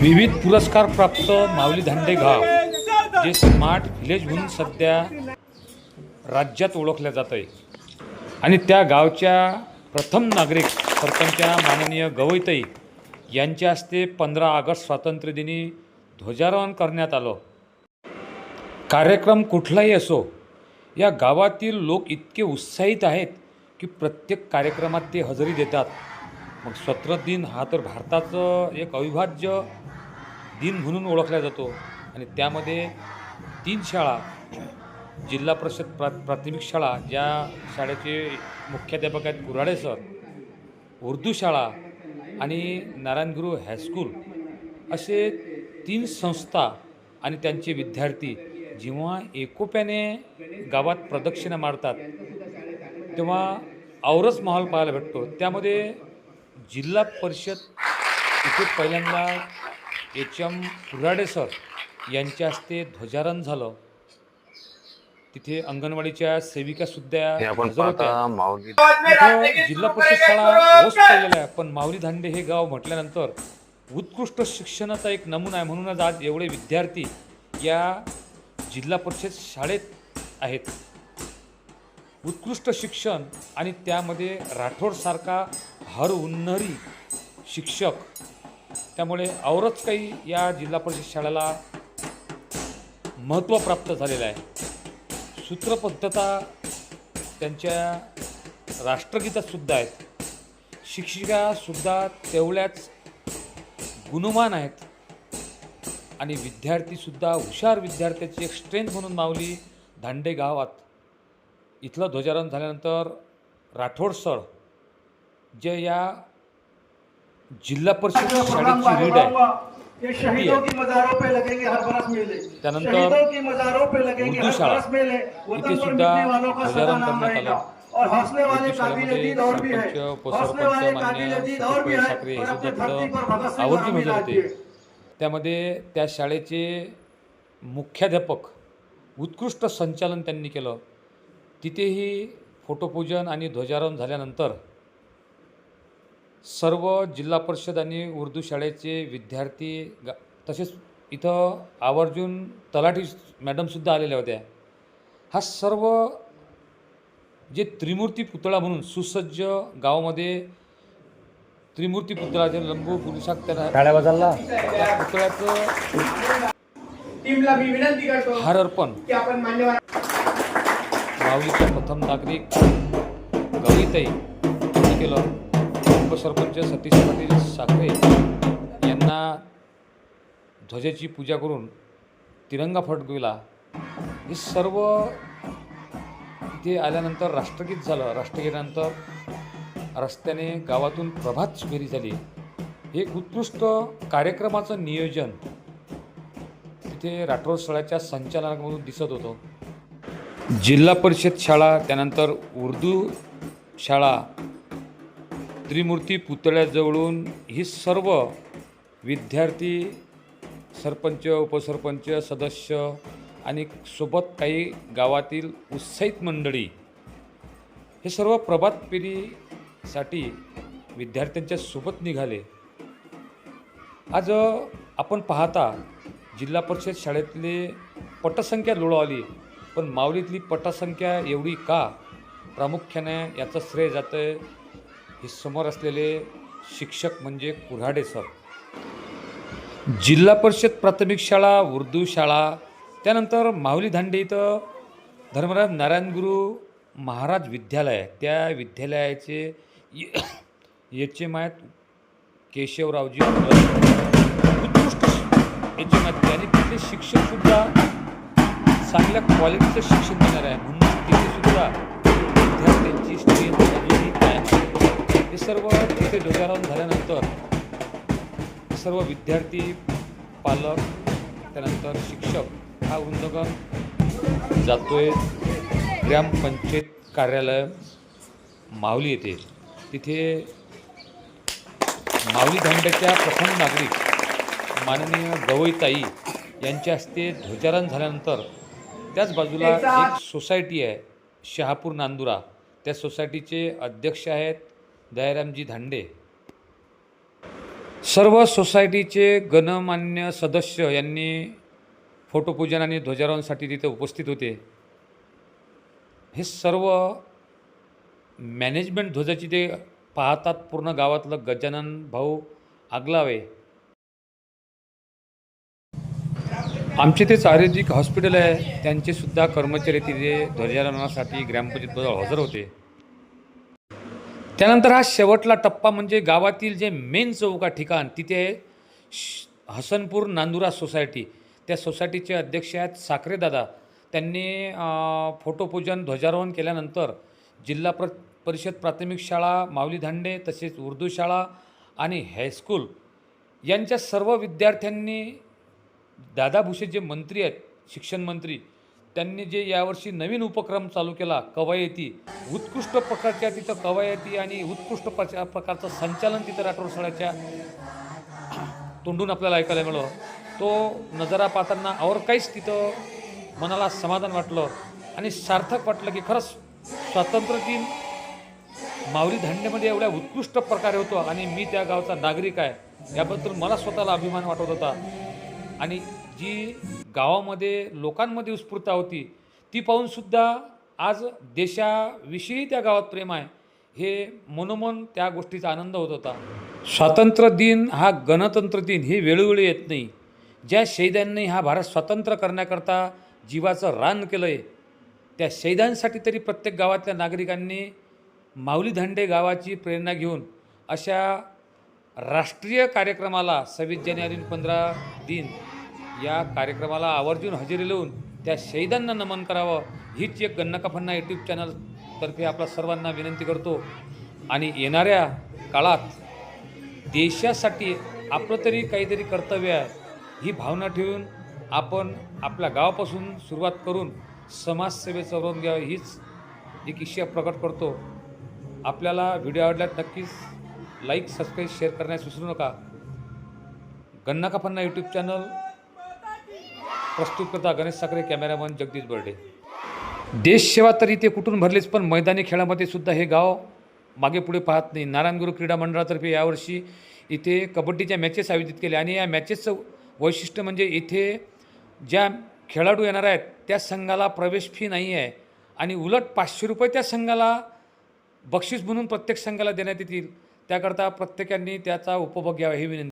विविध पुरस्कार प्राप्त माऊली धांडे गाव जे स्मार्ट व्हिलेज म्हणून सध्या राज्यात ओळखलं जात आहे आणि त्या गावच्या प्रथम नागरिक सरपंचा माननीय गवईताई यांच्या हस्ते पंधरा ऑगस्ट स्वातंत्र्यदिनी ध्वजारोहण करण्यात आलं. कार्यक्रम कुठलाही असो या गावातील लोक इतके उत्साहित आहेत की प्रत्येक कार्यक्रमात ते हजेरी देतात. मग स्वतंत्र दिन हा तर भारताचं एक अविभाज्य दिन म्हणून ओळखला जातो. आणि त्यामध्ये तीन शाळा जिल्हा परिषद प्रा प्राथमिक शाळा ज्या शाळेचे मुख्याध्यापक आहेत कुऱ्हाडे सर उर्दू शाळा आणि नारायणगुरू हायस्कूल असे तीन संस्था आणि त्यांचे विद्यार्थी जेव्हा एकोप्याने गावात प्रदक्षिणा मारतात तेव्हा औरच माहोल पाहायला भेटतो. त्यामध्ये जिल्हा परिषद इथे पहिल्यांदा एच एम कुऱ्हाडे सर यांच्या हस्ते ध्वजारोहण झालं. तिथे अंगणवाडीच्या सेविकासुद्धा हे हजर होत्या. इथं जिल्हा परिषद शाळा ओस पडलेला आहे पण माऊली धांडे हे गाव म्हटल्यानंतर उत्कृष्ट शिक्षणाचा एक नमुना आहे. म्हणूनच आज एवढे विद्यार्थी या जिल्हा परिषद शाळेत आहेत. उत्कृष्ट शिक्षण आणि त्यामध्ये राठोडसारखा हर उन्नरी शिक्षक. त्यामुळे औरच काही या जिल्हा परिषद शाळेला महत्त्व प्राप्त झालेलं आहे. सूत्रपद्धता त्यांच्या राष्ट्रगीतातसुद्धा आहेत. शिक्षिकासुद्धा तेवढ्याच गुणमान आहेत. आणि विद्यार्थीसुद्धा हुशार विद्यार्थ्याची एक स्ट्रेंथ म्हणून मावली धांडे गावात इथलं ध्वजारोहण झाल्यानंतर राठोड सर जे या जिल्हा परिषद शाळेची रीड आहे. ये शहीदों की मज़ारों पे लगेंगे हर बरस मेले. त्यानंतर शहीदों की मज़ारों पे लगेंगे उर्दू हर शाळा. बरस मेले. इथे वतन पर सुद्धा मिटने वालों का सदा ध्वजारोहण नाम करण्यात रहेगा आलं. और हौसले वाले उर्दू काबिल शाळेमध्ये दीद और भी है। सरपंच, हौसले वाले उपसरपंच काबिल मान्य दीद और भी सतीश है। ठाकरे हे और अपनी सुद्धा धरती पर भगत सिंह आवडती को हजर हमें होते त्यामध्ये त्या शाळेचे मुख्याध्यापक उत्कृष्ट संचालन त्यांनी केलं. तिथेही फोटोपूजन आणि ध्वजारोहण झाल्यानंतर सर्व जिल्हा परिषद आणि उर्दू शाळेचे विद्यार्थी गा तसेच इथं आवर्जून तलाठी मॅडमसुद्धा आलेल्या होत्या. हा सर्व जे त्रिमूर्ती पुतळा म्हणून सुसज्ज गावामध्ये त्रिमूर्ती पुतळा जे लंबू त्या पुतळ्याचं टीमला मी विनंती करतो हार अर्पण. की आपण मान्यवर माऊलीच्या प्रथम नागरिक गौरीताई केलं. उपसरपंच सतीश पाटील साखरे यांना ध्वजाची पूजा करून तिरंगा फडकविला. हे सर्व इथे आल्यानंतर राष्ट्रगीत झालं. राष्ट्रगीतानंतर रस्त्याने गावातून प्रभात फेरी झाली. हे उत्कृष्ट कार्यक्रमाचं नियोजन तिथे राठोड स्थळाच्या संचालनामधून दिसत होतं. जिल्हा परिषद शाळा त्यानंतर उर्दू शाळा त्रिमूर्ती पुतळ्याजवळून ही सर्व विद्यार्थी सरपंच उपसरपंच सदस्य आणि सोबत काही गावातील उत्साहित मंडळी हे सर्व प्रभात फेरीसाठी विद्यार्थ्यांच्या सोबत निघाले. आज आपण पाहता जिल्हा परिषद शाळेतले पटसंख्या लोळावली पण माऊलीतली पटसंख्या एवढी का? प्रामुख्याने याचं श्रेय जातं आहे हे समोर असलेले शिक्षक म्हणजे कुऱ्हाडे सर. जिल्हा परिषद प्राथमिक शाळा उर्दू शाळा त्यानंतर माऊली धांडे इथं धर्मराज नारायणगुरू महाराज विद्यालय. आहे त्या विद्यालयाचे एच एम आहेत केशवरावजी उत्कृष्ट एच एम आहेत त्याने तिथले शिक्षकसुद्धा चांगल्या क्वालिटीचं शिक्षण देणार आहे म्हणून हे सर्व तिथे ध्वजारोहण झाल्यानंतर सर्व विद्यार्थी पालक त्यानंतर शिक्षक हा वृंदगण जातोय ग्रामपंचायत कार्यालय माऊली येथे. तिथे माऊली धांड्याच्या प्रथम नागरिक माननीय गवईताई यांच्या हस्ते ध्वजारोहण झाल्यानंतर त्याच बाजूला एक सोसायटी आहे शहापूर नांदुरा. त्या सोसायटीचे अध्यक्ष आहेत दयारामजी धांडे. सर्व सोसायटीचे गणमान्य सदस्य यांनी फोटोपूजन आणि ध्वजारोहणसाठी तिथे उपस्थित होते. हे सर्व मॅनेजमेंट ध्वजाची ते पाहतात पूर्ण गावातलं गजानन भाऊ आगलावे. आमचे ते आयुर्वेदिक हॉस्पिटल आहे त्यांचेसुद्धा कर्मचारी तिथे ध्वजारोहणासाठी ग्रामपंचायत हजर होते. त्यानंतर हा शेवटला टप्पा म्हणजे गावातील जे मेन चौका ठिकाण तिथे श- हसनपूर नांदुरा सोसायटी त्या सोसायटीचे अध्यक्ष आहेत साखरेदादा त्यांनी फोटोपूजन ध्वजारोहण केल्यानंतर जिल्हा प्र परिषद प्राथमिक शाळा माऊली धांडे तसेच उर्दू शाळा आणि हायस्कूल यांच्या सर्व विद्यार्थ्यांनी दादा भुसे जे मंत्री आहेत शिक्षण मंत्री त्यांनी जे यावर्षी नवीन उपक्रम चालू केला कवायती उत्कृष्ट प्रकारच्या तिथं कवायती आणि उत्कृष्ट प्रचा- प्रकारचं संचालन तिथं राठोड सणाच्या तोंडून आपल्याला ऐकायला मिळालं. तो नजारा पाहताना और काहीच तिथं मनाला समाधान वाटलं आणि सार्थक वाटलं की खरंच स्वातंत्र्य दिन माऊली धांड्यामध्ये एवढ्या उत्कृष्ट प्रकारे होतो आणि मी त्या गावचा नागरिक आहे. याबद्दल मला स्वतःला अभिमान वाटत होता. आणि जी गावामध्ये लोकांमध्ये उत्स्फूर्ता होती ती पाहूनसुद्धा आज देशाविषयी त्या गावात प्रेम आहे हे मनोमन त्या गोष्टीचा आनंद होत होता. स्वातंत्र्य दिन हा गणतंत्र दिन हे वेळोवेळी येत नाही. ज्या शहीदांनी हा भारत स्वतंत्र करण्याकरता जीवाचं रान केलं आहे त्या शहीदांसाठी तरी प्रत्येक गावातल्या नागरिकांनी माऊली धांडे गावाची प्रेरणा घेऊन अशा राष्ट्रीय कार्यक्रमाला सव्वीस जानेवारी पंधरा दिन या कार्यक्रमाला आवर्जून हजेरी लावून त्या शहीदांना नमन करावं हीच एक गन्नकाफन्ना यूट्यूब चॅनलतर्फे आपल्या सर्वांना विनंती करतो. आणि येणाऱ्या काळात देशासाठी आपलं तरी काहीतरी कर्तव्य आहे ही भावना ठेवून आपण आपल्या गावापासून सुरुवात करून समाजसेवेचं वरून घ्यावं हीच एक इच्छा प्रकट करतो. आपल्याला व्हिडिओ आवडल्यात नक्कीच लाईक सबस्क्राईब शेअर करण्यास विसरू नका. गन्ना का पन्ना यूट्यूब चॅनल प्रस्तुत करता गणेश साखरे कॅमेरामन जगदीश बर्डे. देशसेवा तर इथे कुठून भरलीच पण मैदानी खेळामध्ये सुद्धा हे गाव मागे पुढे पाहत नाही. नारायणगुरू क्रीडा मंडळातर्फे यावर्षी इथे कबड्डीच्या मॅचेस आयोजित केल्या आणि या मॅचेसचं वैशिष्ट्य म्हणजे इथे ज्या खेळाडू येणार आहेत त्या संघाला प्रवेश फी नाही आहे. आणि उलट पाचशे रुपये त्या संघाला बक्षीस म्हणून प्रत्येक संघाला देण्यात येतील. त्याकरता प्रत्येकाने त्याचा उपभोग घ्यावा ही विनंती.